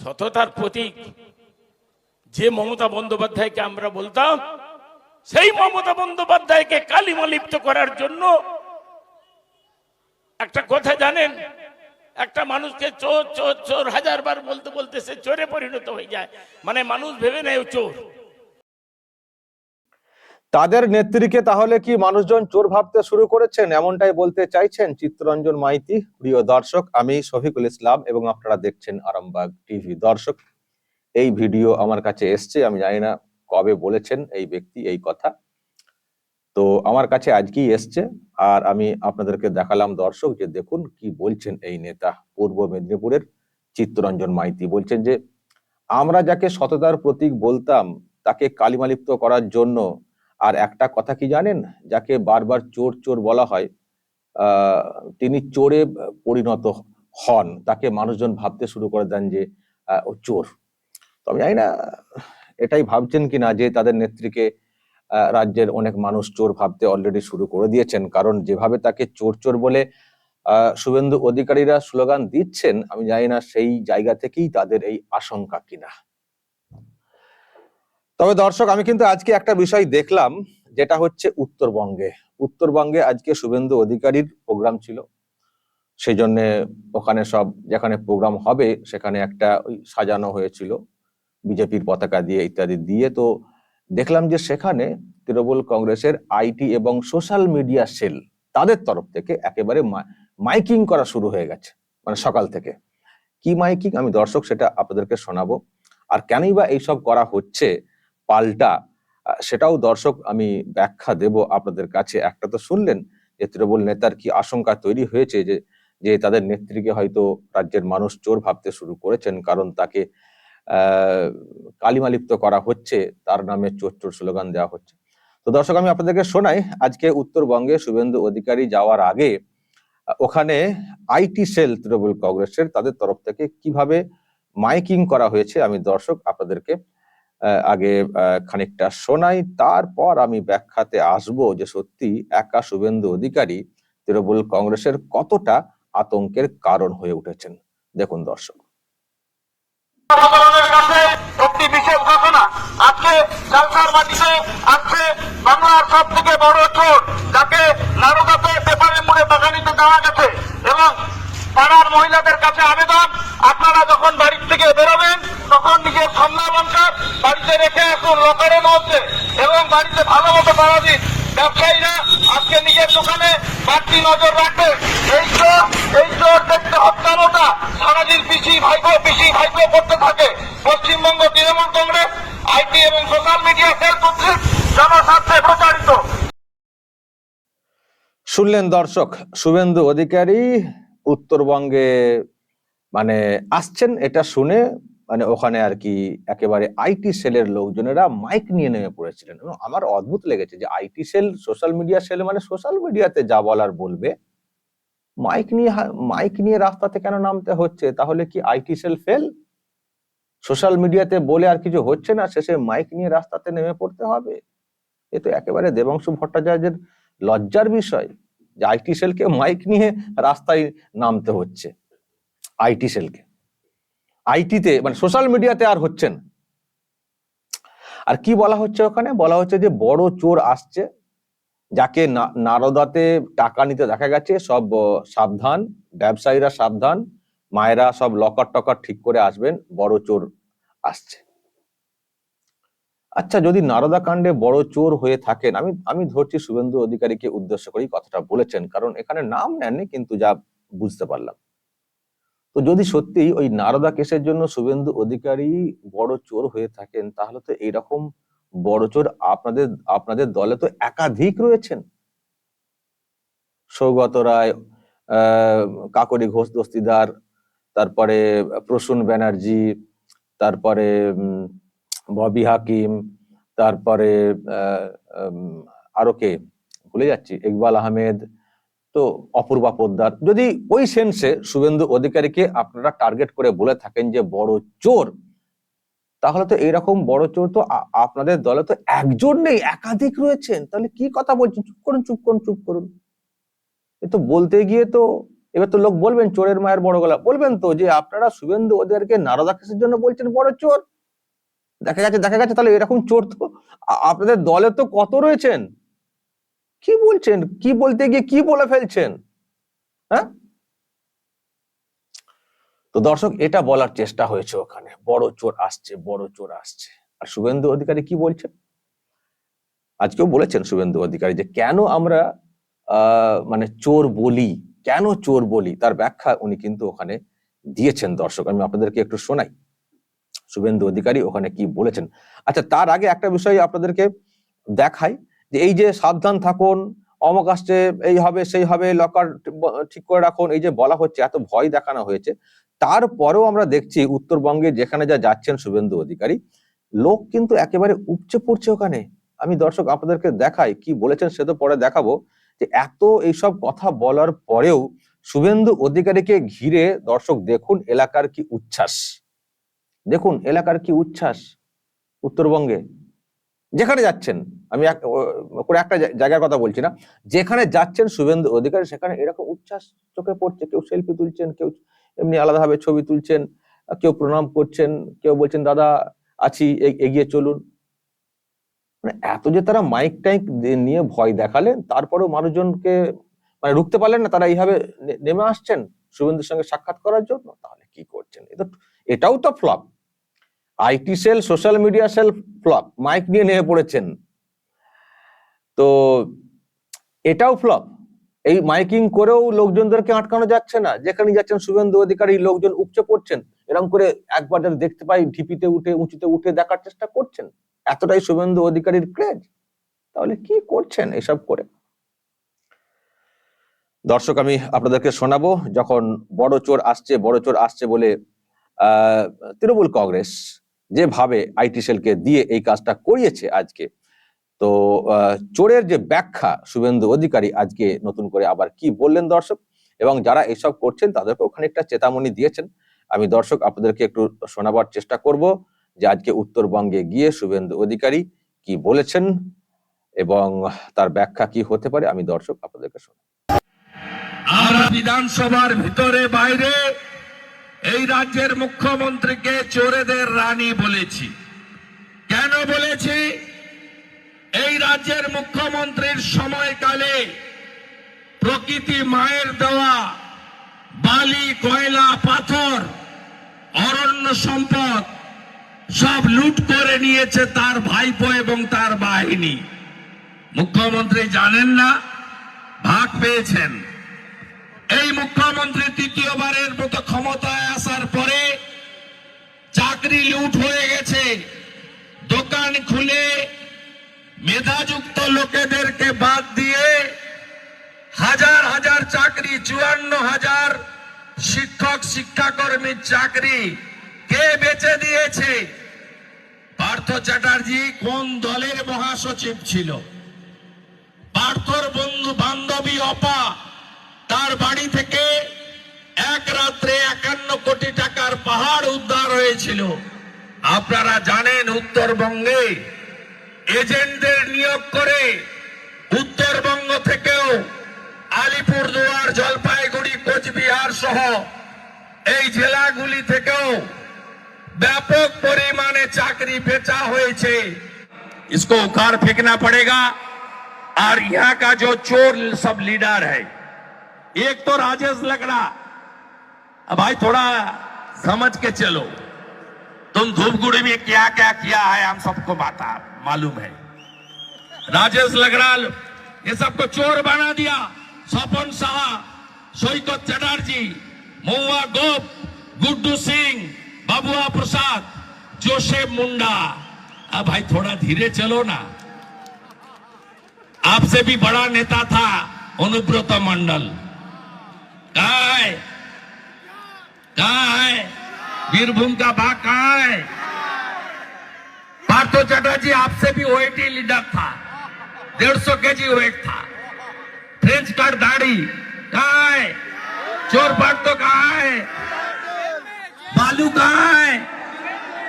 সততার প্রতীক। যে মমতা বন্দ্যোপাধ্যায়কে আমরা বলতাম, সেই মমতা বন্দ্যোপাধ্যায়কে কালিমা লিপ্ত করার জন্য একটা কথা জানেন, একটা মানুষকে চোর চোর চোর হাজার বার বলতে বলতে সে চোরে পরিণত হয়ে যায়। মানে মানুষ ভেবে নেয় চোর। তাদের নেত্রীকে তাহলে কি মানুষজন চোর ভাবতে শুরু করেছেন? এমনটাই বলতে চাইছেন চিত্তরঞ্জন মাইতি, প্রিয় দর্শক। আমি শফিকুল ইসলাম এবং আপনারা দেখছেন আরামবাগ টিভি। দর্শক, এই ভিডিও আমার কাছে এসছে। আমি জানি না কবে বলেছেন এই ব্যক্তি, এই কথা। তো আমার কাছে আজকেই এসছে। আর আমি আপনাদেরকে দেখালাম দর্শক যে দেখুন কি বলছেন এই নেতা পূর্ব মেদিনীপুরের চিত্তরঞ্জন মাইতি। বলছেন যে, আমরা যাকে সততার প্রতীক বলতাম, তাকে কালিমালিপ্ত করার জন্য আর একটা কথা কি জানেন? যাকে বারবার চোর চোর বলা হয় তিনি চোরে পরিণত হন। তাকে মানুষজন ভাবতে শুরু করে দেন যে ও চোর। তো আমি জানি না, এটাই ভাবছেন কিনা যে তাদের নেত্রীকে রাজ্যের অনেক মানুষ চোর ভাবতে অলরেডি শুরু করে দিয়েছেন। কারণ যেভাবে তাকে চোর চোর বলে শুভেন্দু অধিকারীরা স্লোগান দিচ্ছেন, আমি জানি না সেই জায়গা থেকেই তাদের এই আশঙ্কা কিনা। তবে দর্শক, আমি কিন্তু আজকে একটা বিষয় দেখলাম, যেটা হচ্ছে উত্তরবঙ্গে। উত্তরবঙ্গে আজকে শুভেন্দু অধিকারীর প্রোগ্রাম ছিল। সেই জন্য ওখানে সব, যেখানে প্রোগ্রাম হবে, সেখানে একটা ওই সাজানো হয়েছিল। বিজেপির পতাকা দিয়ে ইত্যাদি দিয়ে। তো দেখলাম যে সেখানে তৃণমূল কংগ্রেসের আইটি এবং সোশ্যাল মিডিয়া সেল তাদের তরফ থেকে একেবারে মাইকিং করা শুরু হয়ে গেছে মানে সকাল থেকে। কি মাইকিং? আমি দর্শক, সেটা আপনাদেরকে শোনাবো। আর কেনই বা এইসব করা হচ্ছে? পাল্টা সেটাও দর্শক আমি ব্যাখ্যা দেব আপনাদের কাছে। একটা তো শুনলেন যে তৃণমূল নেতার কি আশঙ্কা তৈরি হয়েছে যে যে তাদের নেত্রীকে হয়তো রাজ্যের মানুষ চোর ভাবতে শুরু করেছেন কারণ তাকে কালিমালিপ্ত করা হচ্ছে, তার নামে চোর চোর স্লোগান দেওয়া হচ্ছে। তো দর্শক, আমি আপনাদেরকে শোনাই, আজকে উত্তরবঙ্গে শুভেন্দু অধিকারী যাওয়ার আগে ওখানে আইটি সেল তৃণমূল কংগ্রেসের তাদের তরফ থেকে কীভাবে মাইকিং করা হয়েছে, আমি দর্শক আপনাদেরকে আগে খানিকটা শোনাই। তারপর আমি ব্যাখ্যাতে আসব যে সত্যি একা শুভেন্দু অধিকারী তৃণমূল কংগ্রেসের কতটা আতঙ্কের কারণ হয়ে উঠেছেন। দেখুন দর্শক। সব থেকে বড় যাকে মহিলাদের কাছে আবেদন, আপনারা যখন বাড়ির থেকে বেরোবেন তখন নিজের সন্ধ্যালঙ্কার বাড়িতে রেখে আসুন লকারের মধ্যে এবং বাড়িতে ভালো মতো পাওয়া দিন ব্যবসায়ীরা আজকে নিজের দোকানে বাড়তি নজর রাখবেন এই চোর এই চোর দেখতে হত্যানোটা সারাদিন পিসি, ভাইপো পিসি, ভাইপো করতে থাকে। পশ্চিমবঙ্গ তৃণমূল কংগ্রেস, আইটি এবং সোশ্যাল মিডিয়া সেল কর্তৃক জনস্বার্থে প্রচারিত। শুনলেন দর্শক শুভেন্দু অধিকারী, উত্তরবঙ্গে মানে আসছেন, এটা শুনে মানে ওখানে আর কি একেবারে আইটি সেলের লোকজনেরা মাইক নিয়ে নেমে পড়েছিলেন। এবং আমার অদ্ভুত লেগেছে যে IT cell social media cell মানে সোশ্যাল মিডিয়াতে যা বলার বলবে মাইক নিয়ে মাইক নিয়ে রাস্তাতে কেন নামতে হচ্ছে? তাহলে কি আইটি সেল ফেল সোশ্যাল মিডিয়াতে বলে আর কিছু হচ্ছে না? শেষে মাইক নিয়ে রাস্তাতে নেমে পড়তে হবে? এ তো একেবারে দেবাংশু ভট্টাচার্যের লজ্জার বিষয় যে আইটি সেলকে মাইক নিয়ে রাস্তায় নামতে হচ্ছে আইটি সেলকে। আইটিতে মানে সোশ্যাল মিডিয়াতে আর হচ্ছে না আর কি বলা হচ্ছে ওখানে? বলা হচ্ছে যে বড় চোর আসছে, যাকে নারদাতে টাকা নিতে দেখা গেছে, সব সাবধান, ব্যবসায়ীরা সাবধান, মায়েরা সব লকার টকার ঠিক করে আসবেন, বড় চোর আসছে। আচ্ছা যদি নারদা কাণ্ডে বড় চোর হয়ে থাকেন, আমি আমি ধরছি শুভেন্দু অধিকারীকে উদ্দেশ্য করেই কথাটা বলেছেন, কারণ এখানে নাম নেননি, কিন্তু যা বুঝতে পারলাম। তো যদি সত্যি ওই নারদা কেসের জন্য শুভেন্দু অধিকারী বড় চোর হয়ে থাকেন, তাহলে তো এইরকম বড় চোর আপনাদের আপনাদের দলে তো একাধিক রয়েছেন। সৌগত রায় কাকরি ঘোষ দস্তিদার, তারপরে প্রসূন ব্যানার্জি, তারপরে ববি হাকিম, তারপরে আরও কে? ভুলে যাচ্ছি। ইকবাল আহমেদ তো অপূর্বা পোদ্দার যদি ওই সেন্সে শুভেন্দু অধিকারীকে আপনারা টার্গেট করে বলে থাকেন যে বড় চোর, তাহলে তো এরকম বড় চোর তো আপনাদের দলে তো একজন নেই, একাধিক রয়েছেন। তাহলে কি কথা বলছেন? চুপ করুন চুপ করুন চুপ করুন। এ তো বলতে গিয়ে তো, এবার তো লোক বলবেন চোরের মায়ের বড় গলা। বলবেন তো যে আপনারা শুভেন্দু ওদেরকে নারদা কেসের জন্য বলছেন বড় চোর? দেখা গেছে দেখা গেছে, তাহলে এরকম চোর তো আপনাদের দলে তো কত রয়েছেন? কি বলছেন? কি বলতে গিয়ে কি বলে ফেলছেন? হ্যাঁ? তো দর্শক, এটা বলার চেষ্টা হয়েছে ওখানে। বড় চোর আসছে, বড় চোর আসছে। আর শুভেন্দু অধিকারী কি বলছেন? আজকেও বলেছেন শুভেন্দু অধিকারী যে কেন আমরা মানে চোর বলি, কেন চোর বলি? তার ব্যাখ্যা উনি কিন্তু ওখানে দিয়েছেন দর্শক। আমি আপনাদেরকে একটু শোনাই। শুভেন্দু অধিকারী ওখানে কি বলেছেন? আচ্ছা তার আগে একটা বিষয় আপনাদেরকে দেখাই। যে এই যে সাবধান থাকুন, অমক আসছে, এই হবে, সেই হবে লকার ঠিক করে রাখুন, এই যে বলা হচ্ছে, এত ভয় দেখানো হয়েছে। তারপরেও আমরা দেখছি উত্তরবঙ্গে যেখানে যা যাচ্ছেন শুভেন্দু অধিকারী, লোক কিন্তু একেবারে উপচে পড়ছে ওখানে। আমি দর্শক আপনাদেরকে দেখাই, কি বলেছেন সে তো পরে দেখাবো, যে এত এইসব কথা বলার পরেও শুভেন্দু অধিকারীকে ঘিরে দর্শক দেখুন এলাকার কি উচ্ছ্বাস। দেখুন এলাকার কি উচ্ছ্বাস উত্তরবঙ্গে। যেখানে যাচ্ছেন, আমি করে একটা জায়গার কথা বলছি না, যেখানে যাচ্ছেন শুভেন্দু অধিকারী, সেখানে এরকম উচ্ছ্বাস চোখে পড়ছে, কেউ সেলফি তুলছেন, কেউ এমনি আলাদাভাবে ছবি তুলছেন, কেউ প্রণাম করছেন, কেউ বলছেন, দাদা, আছি এগিয়ে চলুন। মানে এত যে তারা মাইক টাইক নিয়ে ভয় দেখালেন, তারপরেও মানুষজনকে মানে রুখতে পারলেন না, তারা এইভাবে নেমে আসছেন শুভেন্দুর সঙ্গে সাক্ষাৎ করার জন্য, তাহলে কি করছেন? এটা এটাও তো flop IT cell, social media cell flop, mike নিয়ে নেমে পড়েছেন। তো এটাও ফ্লপ। এই মাইকিং করেও লোকজনদেরকে আটকানো যাচ্ছে না। যেখানে যাচ্ছেন শুভেন্দু অধিকারী, লোকজন উপচে পড়ছেন। এরকম করে একবার যাতে দেখতে পাই, ঢিপিতে উঠে, উঁচুতে উঠে দেখার চেষ্টা করছেন, এতটাই শুভেন্দু অধিকারীর ক্রেজ, তাহলে কি করছেন এসব করে? দর্শক, আমি আপনাদেরকে শোনাবো, যখন বড় চোর আসছে, বড় চোর আসছে বলে তৃণমূল কংগ্রেস যেভাবে আইটি সেলকে দিয়ে এই কাজটা করিয়েছে আজকে। তো চোরের যে ব্যাখ্যা শুভেন্দু অধিকারী আজকে নতুন করে আবার কি বললেন দর্শক? এবং যারা এসব করছেন তাদেরকে ওখানে একটা চেতামনি দিয়েছেন। আমি দর্শক, আপনাদেরকে একটু শোনাবার চেষ্টা করব যে আজকে উত্তরবঙ্গে গিয়ে শুভেন্দু অধিকারী কি বলেছেন এবং তার ব্যাখ্যা কি হতে পারে, আমি দর্শক, আপনাদেরকে শোনাব আমরা বিধানসভার ভিতরে, বাইরে এই রাজ্যের মুখ্যমন্ত্রীকে চোরেদের রানী বলেছি। কেন বলেছি? এই রাজ্যের মুখ্যমন্ত্রীর সময়কালে প্রকৃতি মায়ের দেওয়া বালি, কয়লা, পাথর, অরণ্য সম্পদ সব লুট করে নিয়েছে তার ভাইপো এবং তার বাহিনী। মুখ্যমন্ত্রী জানেন না, ভাগ পেয়েছেন। এই মুখ্যমন্ত্রী তৃতীয়বারের মতো ক্ষমতায় আসার পরে চাকরি লুট হয়ে গেছে। দোকান খুলে মেধাযুক্ত লোকেদেরকে বাদ দিয়ে হাজার হাজার চাকরি, চুয়ান্ন হাজার শিক্ষক, শিক্ষাকর্মীর চাকরি কে বেচে দিয়েছে? পার্থ চ্যাটার্জি কোন দলের মহাসচিব ছিল? পার্থর বন্ধু বান্ধবী অপা তার বাড়ি থেকে এক রাত্রে একান্ন কোটি টাকার পাহাড় উদ্ধার হয়েছিল আপনারা জানেন উত্তরবঙ্গে এজেন্টদের নিয়োগ করে উত্তরবঙ্গ থেকেও আলিপুরদুয়ার জলপাইগুড়ি কোচবিহার সহ এই জেলাগুলি থেকেও ব্যাপক পরিমাণে চাকরি বেচা হয়েছে इसको उखाड़ फेंकना पड़ेगा और यहाँ का जो चोर सब लीडर है एक तो राजेश लकड़ा। अब भाई थोड़ा समझ के चलो। तुम धूपगुड़ी में क्या क्या किया है, हम सबको बाता मालूम है। राजेश लकड़ा ये सबको चोर बना दिया। स्वपन शाह सैकत चटर्जी, महुआ गोप, गुड्डू सिंह, बाबुआ प्रसाद, जोसेफ मुंडा। अब भाई थोड़ा धीरे चलो ना। आपसे भी बड़ा नेता था अनुब्रत मंडल। कहा है? वीरभूम का भाग है? पार्थो चटर्जी आपसे भी ओएटी लीडर था। डेढ़ सौ के जी वेट था। फ्रेंच कट दाढ़ी। है? चोर पाट तो है? बालू है?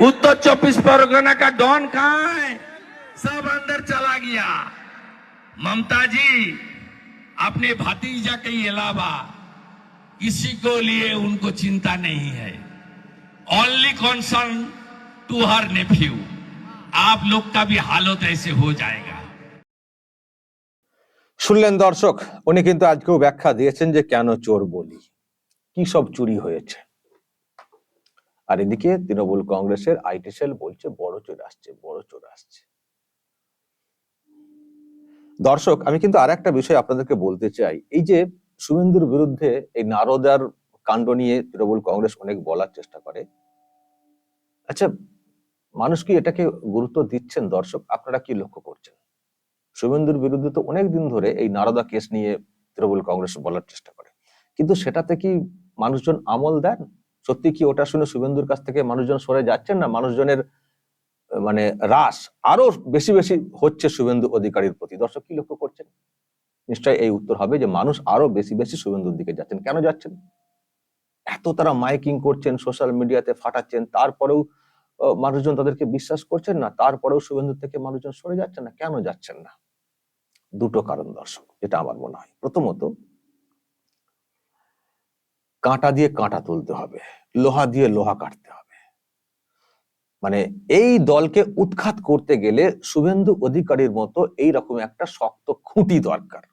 उत्तर चौबीस परगना का डॉन कहाँ है? सब अंदर चला गया। ममता जी, अपने भतीजा के अलावा इसी को लिए उनको चिंता नहीं है only concern to her nephew आप लोग का भी हालत ऐसे हो जाएगा শুনলেন দর্শক উনি কিন্তু আজকেও ব্যাখ্যা দিয়েছেন যে কেন চোর বলি কি সব চুরি হয়েছে আর এদিকে তৃণমূল কংগ্রেসের আইটি সেল বলছে বড় চোর আসছে বড় চোর আসছে দর্শক আমি কিন্তু আর একটা বিষয় আপনাদেরকে বলতে চাই এই যে শুভেন্দুর বিরুদ্ধে এই নারদার কাণ্ড নিয়ে তৃণমূল কংগ্রেস অনেক বলার চেষ্টা করে। আচ্ছা মানুষ কি এটাকে গুরুত্ব দিচ্ছেন দর্শক? আপনারা কি লক্ষ্য করছেন? শুভেন্দুর বিরুদ্ধে তো অনেক দিন ধরে এই নারদা কেস নিয়ে তৃণমূল কংগ্রেস বলার চেষ্টা করে। কিন্তু সেটাতে কি মানুষজন আমল দেন? সত্যি কি ওটা শুনে শুভেন্দুর কাছ থেকে মানুষজন সরে যাচ্ছেন না? মানুষজনের মানে রাস আরও বেশি বেশি হচ্ছে শুভেন্দু অধিকারীর প্রতি। দর্শক কি লক্ষ্য করছেন? নিশ্চয়ই এই উত্তর হবে যে মানুষ আরও বেশি বেশি শুভেন্দুর দিকে যাচ্ছেন। কেন যাচ্ছেন? এত তারা মাইকিং করছেন, সোশ্যাল মিডিয়াতে ফাটাচ্ছেন, তারপরেও মানুষজন তাদেরকে বিশ্বাস করছেন না, তারপরেও শুভেন্দুর থেকে মানুষজন সরে যাচ্ছেন না, কেন যাচ্ছেন না? দুটো কারণ দর্শক, যেটা আমার মনে হয়। প্রথমত, কাঁটা দিয়ে কাঁটা তুলতে হবে, লোহা দিয়ে লোহা কাটতে হবে। মানে এই দলকে উৎখাত করতে গেলে শুভেন্দু অধিকারীর মতো এই রকম একটা শক্ত খুঁটি দরকার।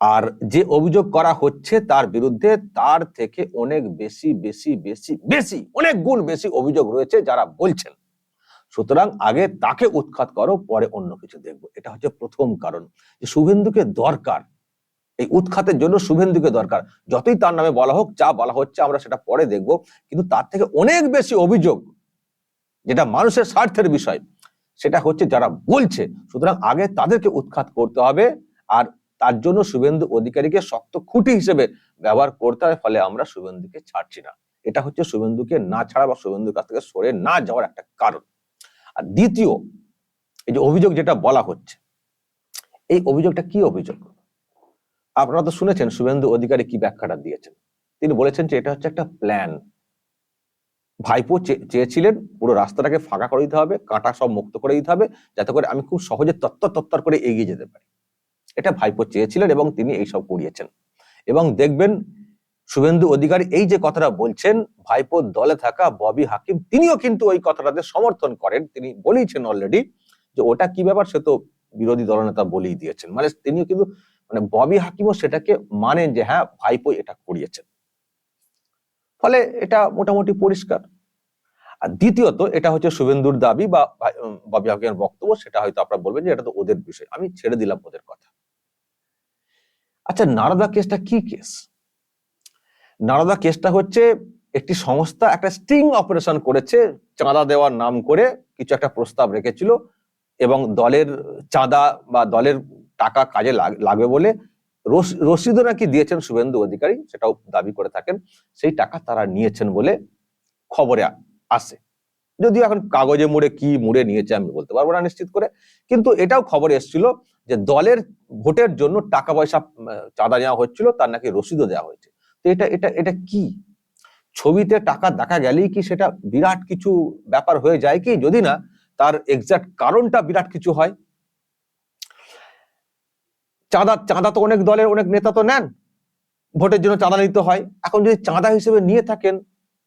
আর যে অভিযোগ করা হচ্ছে তার বিরুদ্ধে তার থেকে অনেক বেশি বেশি বেশি বেশি, অনেক গুণ বেশি অভিযোগ রয়েছে যারা বলছেন। সুতরাং আগে তাকে উৎখাত করো, পরে অন্য কিছু দেখব। এটা হচ্ছে প্রথম কারণ যে শুভেন্দুকে দরকার। এই উৎখাতের জন্য শুভেন্দুকে দরকার। যতই তার নামে বলা হোক, যা বলা হচ্ছে আমরা সেটা পরে দেখব। কিন্তু তার থেকে অনেক বেশি অভিযোগ, যেটা মানুষের স্বার্থের বিষয়, সেটা হচ্ছে যারা বলছে। সুতরাং আগে তাদেরকে উৎখাত করতে হবে। আর তার জন্য শুভেন্দু অধিকারীকে শক্ত খুঁটি হিসেবে ব্যবহার করতে হয়, ফলে আমরা শুভেন্দুকে ছাড়ছি না। এটা হচ্ছে শুভেন্দুকে না ছাড়া বা শুভেন্দুর কাছ থেকে সরে না যাওয়ার একটা কারণ। আর দ্বিতীয়, এই যে অভিযোগ যেটা বলা হচ্ছে, এই অভিযোগটা কি অভিযোগ? আপনারা তো শুনেছেন শুভেন্দু অধিকারী কি ব্যাখ্যাটা দিয়েছেন। তিনি বলেছেন যে এটা হচ্ছে একটা প্ল্যান ভাইপো চেয়েছিলেন পুরো রাস্তাটাকে ফাঁকা করে দিতে হবে, কাঁটা সব মুক্ত করে দিতে হবে, যাতে করে আমি খুব সহজে তত্তর তত্তর করে এগিয়ে যেতে পারি। এটা ভাইপো চেয়েছিলেন এবং তিনি এইসব করিয়েছেন। এবং দেখবেন শুভেন্দু অধিকারী এই যে কথাটা বলছেন ভাইপোর দলে থাকা ববি হাকিম, তিনিও কিন্তু ওই কথাটাতে সমর্থন করেন। তিনি বলেইছেন অলরেডি যে ওটা কি ব্যাপার সে তো বিরোধী দলনেতা বলেই দিয়েছেন। মানে তিনিও কিন্তু মানে ববি হাকিমও সেটাকে মানেন যে হ্যাঁ ভাইপো এটা করিয়েছেন। ফলে এটা মোটামুটি পরিষ্কার। আর দ্বিতীয়ত এটা হচ্ছে শুভেন্দুর দাবি বা ববি হাকিমের বক্তব্য, সেটা হয়তো আপনারা বলবেন যে এটা তো ওদের বিষয়। আমি ছেড়ে দিলাম ওদের কথা। আচ্ছা নারদা কেসটা কি কেস? নারদা কেসটা হচ্ছে একটি সংস্থা একটা স্টিং অপারেশন করেছে, চাঁদা দেওয়ার নাম করে কিছু একটা প্রস্তাব রেখেছিল এবং দলের চাঁদা বা দলের টাকা কাজে লাগবে বলে রস- রসিদও নাকি দিয়েছেন শুভেন্দু অধিকারী, সেটাও দাবি করে থাকেন, সেই টাকা তারা নিয়েছেন বলে খবরে আসে। যদিও এখন কাগজে মুড়ে কি মুড়ে নিয়েছে আমি বলতে পারব না নিশ্চিত করে, কিন্তু এটাও খবর এসেছিল যে দলের ভোটের জন্য টাকা পয়সা চাঁদা নেওয়া হচ্ছিল, তার নাকি রসিদও দেওয়া হয়েছে। তো এটা এটা এটা কি? ছবিতে টাকা দেখা গেলেই কি সেটা বিরাট কিছু ব্যাপার হয়ে যায় কি? যদি না, তার এক্সাক্ট কারণটা বিরাট কিছু হয়। চাঁদা চাঁদা তো অনেক দলের, অনেক নেতা তো নেন। ভোটের জন্য চাঁদা নিতে হয়। এখন যদি চাঁদা হিসেবে নিয়ে থাকেন,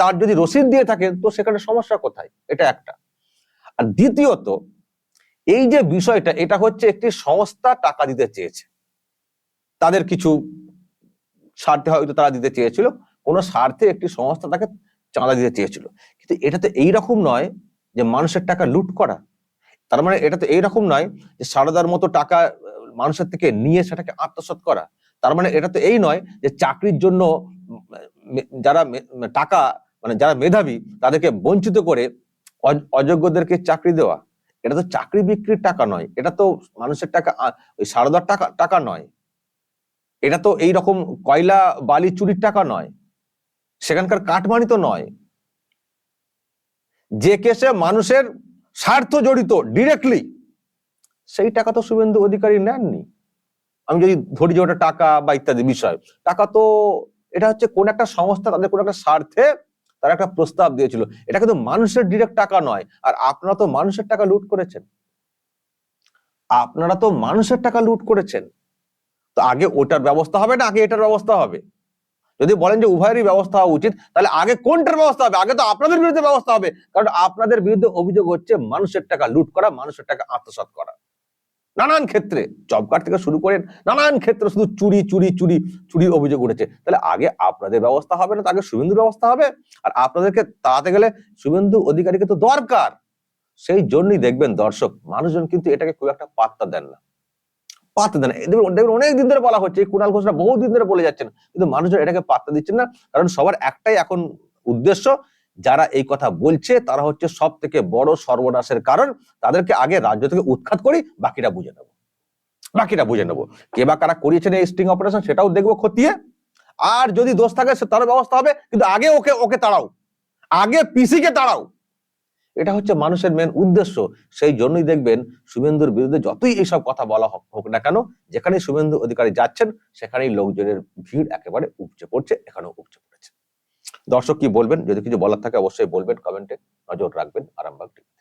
তার যদি রসিদ দিয়ে থাকেন, তো সেখানে সমস্যা কোথায়? এটা একটা। আর দ্বিতীয়ত এই যে বিষয়টা, এটা হচ্ছে একটি সংস্থা টাকা দিতে চেয়েছে। তাদের কিছু স্বার্থে হয়তো তারা দিতে চেয়েছিল, কোনো স্বার্থে একটি সংস্থা তাকে চাঁদা দিতে চেয়েছিল। কিন্তু এটা তো এইরকম নয় যে মানুষের টাকা লুট করা। তার মানে এটা তো এইরকম নয় যে সারদার মতো টাকা মানুষের থেকে নিয়ে সেটাকে আত্মসাৎ করা। তার মানে এটা তো এই নয় যে চাকরির জন্য যারা টাকা মানে যারা মেধাবী, তাদেরকে বঞ্চিত করে অযোগ্যদেরকে চাকরি দেওয়া। এটা তো চাকরি বিক্রির টাকা নয়, এটা তো মানুষের টাকা ওই সারদার টাকা টাকা নয়। এটা তো এই রকম কয়লা বালি চুরির টাকা নয়, সেখানকার কাটমানি তো নয়। যে কেসে মানুষের স্বার্থ জড়িত ডিরেক্টলি সেই টাকা তো শুভেন্দু অধিকারী নেননি। আমি যদি ধরি যে ওটা টাকা বা ইত্যাদি বিষয়, টাকা তো, এটা হচ্ছে কোন একটা সংস্থা তাদের কোন একটা স্বার্থে তারা একটা প্রস্তাব দিয়েছিল। এটা কিন্তু মানুষের ডিরেক্ট টাকা নয়। আর আপনারা তো মানুষের টাকা লুট করেছেন। আপনারা তো মানুষের টাকা লুট করেছেন। তো আগে ওটার ব্যবস্থা হবে না? আগে এটার ব্যবস্থা হবে। যদি বলেন যে উভয়েরই ব্যবস্থা হওয়া উচিত, তাহলে আগে কোনটার ব্যবস্থা হবে? আগে তো আপনাদের বিরুদ্ধে ব্যবস্থা হবে। কারণ আপনাদের বিরুদ্ধে অভিযোগ হচ্ছে মানুষের টাকা লুট করা, মানুষের টাকা আত্মসাৎ করা। নানান ক্ষেত্রে জব কার্ড থেকে শুরু করে নানান ক্ষেত্রে শুধু চুরি চুরি চুরি, চুরির অভিযোগ উঠেছে। তাহলে আগে আপনাদের ব্যবস্থা হবে না তাকে শুভেন্দুর ব্যবস্থা হবে? আর আপনাদেরকে তাড়াতে গেলে শুভেন্দু অধিকারীকে তো দরকার। সেই জন্যই দেখবেন দর্শক, মানুষজন কিন্তু এটাকে খুব একটা পাত্তা দেন না। পাত্তা দেন দেখবেন অনেক দিন ধরে বলা হচ্ছে কুণাল ঘোষরা বহু দিন ধরে বলে যাচ্ছেন, কিন্তু মানুষজন এটাকে পাত্তা দিচ্ছেন না, কারণ সবার একটাই এখন উদ্দেশ্য যারা এই কথা বলছে, তারা হচ্ছে সব থেকে বড় সর্বনাশের কারণ। তাদেরকে আগে রাজ্য থেকে উৎখাত করি, বাকিটা বুঝে নেব। বাকিটা বুঝে নেব। কে বা কারা করিয়েছেন এই স্টিং অপারেশন সেটাও দেখব খতিয়ে। আর যদি দোষ থাকে, সে তার ব্যবস্থা হবে, কিন্তু আগে ওকে ওকে তাড়াও। আগে পিসিকে তাড়াও। এটা হচ্ছে মানুষের মেন উদ্দেশ্য। সেই জন্যই দেখবেন শুভেন্দুর বিরুদ্ধে যতই এইসব কথা বলা হোক না কেন যেখানে শুভেন্দু অধিকারী যাচ্ছেন, সেখানেই লোকজনের ভিড় একেবারে উপচে পড়ছে, এখানেও উপচে পড়েছে। দর্শক কি বলবেন? যদি কিছু বলার থাকে অবশ্যই বলবেন কমেন্টে নজর রাখবেন আরামবাগ টিভি।